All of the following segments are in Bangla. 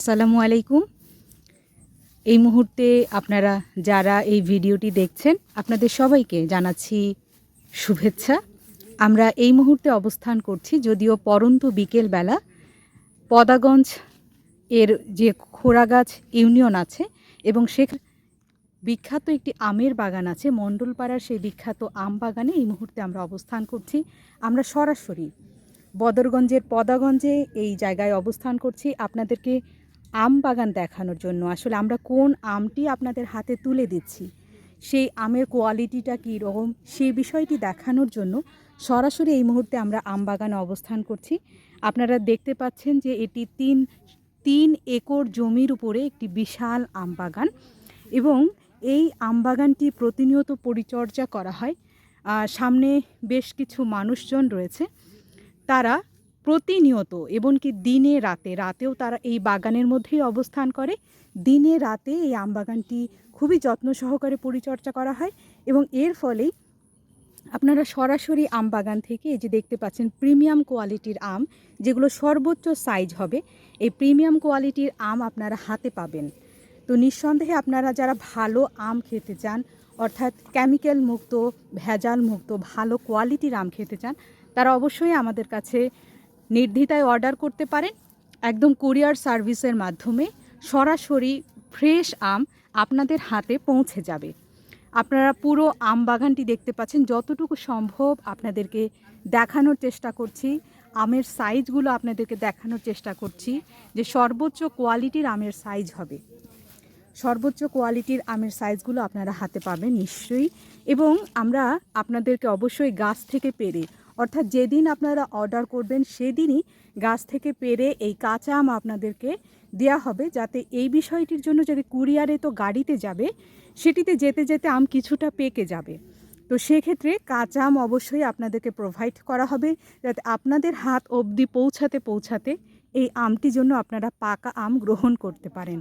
আসসালামু আলাইকুম। এই মুহূর্তে আপনারা যারা এই ভিডিওটি দেখছেন, আপনাদের সবাইকে জানাচ্ছি শুভেচ্ছা। আমরা এই মুহূর্তে অবস্থান করছি যদিও পরন্ত বিকেলবেলা পদাগঞ্জ এর যে খোড়াগাছ ইউনিয়ন আছে এবং সে বিখ্যাত একটি আমের বাগান আছে, মণ্ডলপাড়ার সেই বিখ্যাত আম বাগানে এই মুহূর্তে আমরা অবস্থান করছি। আমরা সরাসরি বদরগঞ্জের পদাগঞ্জে এই জায়গায় অবস্থান করছি। আপনাদেরকে আম বাগান দেখানোর জন্য আসলে আমরা কোন আমটি আপনাদের হাতে তুলে দিচ্ছি? সেই আমের কোয়ালিটিটা কী রকম? সেই বিষয়টি দেখানোর জন্য সরাসরি এই মুহূর্তে আমরা আম বাগানে অবস্থান করছি। আপনারা দেখতে পাচ্ছেন যে এটি তিন তিন একর জমির উপরে একটি বিশাল আম বাগান এবং এই আম বাগানটি প্রতিনিয়ত পরিচর্যা করা হয়। সামনে বেশ কিছু মানুষজন রয়েছে। তারা প্রতিনিয়ত এমনকি দিনে রাতে, রাতেও তারা এই বাগানের মধ্যেই অবস্থান করে। দিনে রাতে এই আম বাগানটি খুবই যত্ন সহকারে পরিচর্যা করা হয় এবং এর ফলেই আপনারা সরাসরি আম বাগান থেকে এই যে দেখতে পাচ্ছেন প্রিমিয়াম কোয়ালিটির আম, যেগুলো সর্বোচ্চ সাইজ হবে, এই প্রিমিয়াম কোয়ালিটির আম আপনারা হাতে পাবেন। তো নিঃসন্দেহে আপনারা যারা ভালো আম খেতে চান, অর্থাৎ কেমিক্যাল মুক্ত, ভেজাল মুক্ত, ভালো কোয়ালিটির আম খেতে চান, তারা অবশ্যই আমাদের কাছে নির্দ্বিধায় অর্ডার করতে পারেন। একদম কুরিয়ার সার্ভিসের মাধ্যমে সরাসরি ফ্রেশ আম আপনাদের হাতে পৌঁছে যাবে। আপনারা পুরো আম বাগানটি দেখতে পাচ্ছেন। যতটুকু সম্ভব আপনাদেরকে দেখানোর চেষ্টা করছি। আমের সাইজগুলো আপনাদেরকে দেখানোর চেষ্টা করছি যে সর্বোচ্চ কোয়ালিটির আমের সাইজ হবে। সর্বোচ্চ কোয়ালিটির আমের সাইজগুলো আপনারা হাতে পাবেন নিশ্চয়ই। এবং আমরা আপনাদেরকে অবশ্যই গাছ থেকে পেরে অর্থাৎ যেদিন আপনারা অর্ডার করবেন সেদিনই গাছ থেকে পেরে এই কাঁচা আম আপনাদেরকে দেওয়া হবে যাতে এই বিষয়টির জন্য যদি কুরিয়ারে তো গাড়িতে যাবে, সেটিতে যেতে যেতে আম কিছুটা পেকে যাবে। তো সেক্ষেত্রে কাঁচা আম অবশ্যই আপনাদেরকে প্রোভাইড করা হবে যাতে আপনাদের হাত অবধি পৌঁছাতে পৌঁছাতে এই আমটির জন্য আপনারা পাকা আম গ্রহণ করতে পারেন।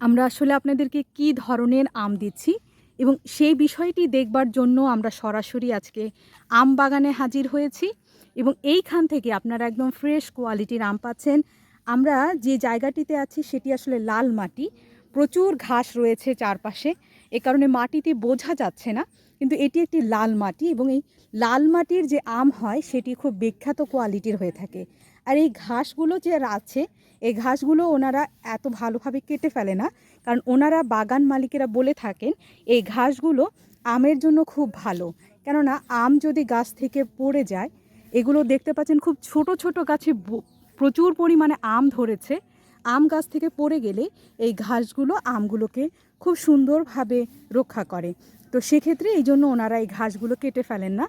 আমরা আসলে আপনাদেরকে কি ধরনের আম দিচ্ছি এবং সেই বিষয়টি দেখবার জন্য আমরা সরাসরি আজকে আম বাগানে হাজির হয়েছি এবং এইখান থেকে আপনারা একদম ফ্রেশ কোয়ালিটির আম পাচ্ছেন। আমরা যে জায়গাটিতে আছি সেটি আসলে লাল মাটি। প্রচুর ঘাস রয়েছে চারপাশে। এ কারণে মাটিতে বোঝা যাচ্ছে না, কিন্তু এটি একটি লাল মাটি এবং এই লাল মাটির যে আম হয় সেটি খুব বিখ্যাত কোয়ালিটির হয়ে থাকে। আর এই ঘাসগুলো যে আছে, এই ঘাসগুলো ওনারা এত ভালোভাবে কেটে ফেলে না। কারণ ওনারা বাগান মালিকেরা বলে থাকেন, এই ঘাসগুলো আমের জন্য খুব ভালো। কেননা আম যদি গাছ থেকে পড়ে যায়, এগুলো দেখতে পাচ্ছেন খুব ছোট ছোট গাছে প্রচুর পরিমাণে আম ধরেছে। আম গাছ থেকে পড়ে গেলে এই ঘাসগুলো আমগুলোকে খুব সুন্দরভাবে রক্ষা করে। তো সেক্ষেত্রে এই জন্য ওনারা এই ঘাসগুলো কেটে ফেলেন না।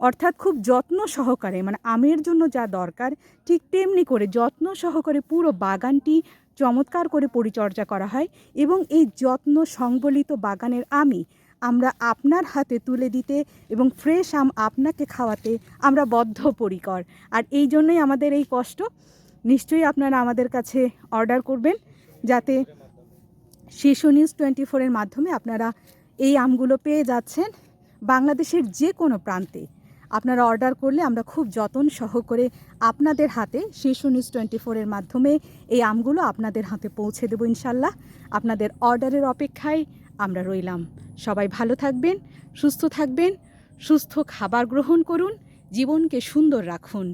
অর্থাৎ খুব যত্ন সহকারে মানে আমের জন্য যা দরকার, ঠিক তেমনি করে যত্ন সহকারে পুরো বাগানটি চমৎকার করে পরিচর্যা করা হয় এবং এই যত্ন সংবলিত বাগানের আমি আমরা আপনার হাতে তুলে দিতে এবং ফ্রেশ আম আপনাকে খাওয়াতে আমরা বদ্ধপরিকর। আর এই জন্যই আমাদের এই কষ্ট। নিশ্চয়ই আপনারা আমাদের কাছে অর্ডার করবেন যাতে শিশু নিউজ টোয়েন্টি ফোরের মাধ্যমে আপনারা এই আমগুলো পেয়ে যাচ্ছেন বাংলাদেশের যে কোনো প্রান্তে। আপনারা অর্ডার করলে আমরা খুব যতন সহ করে আপনাদের হাতে শিশু নিউজ টোয়েন্টি ফোরের মাধ্যমে এই আমগুলো আপনাদের হাতে পৌঁছে দেবো ইনশাল্লাহ। আপনাদের অর্ডারের অপেক্ষায় আমরা রইলাম। সবাই ভালো থাকবেন, সুস্থ থাকবেন, সুস্থ খাবার গ্রহণ করুন, জীবনকে সুন্দর রাখুন।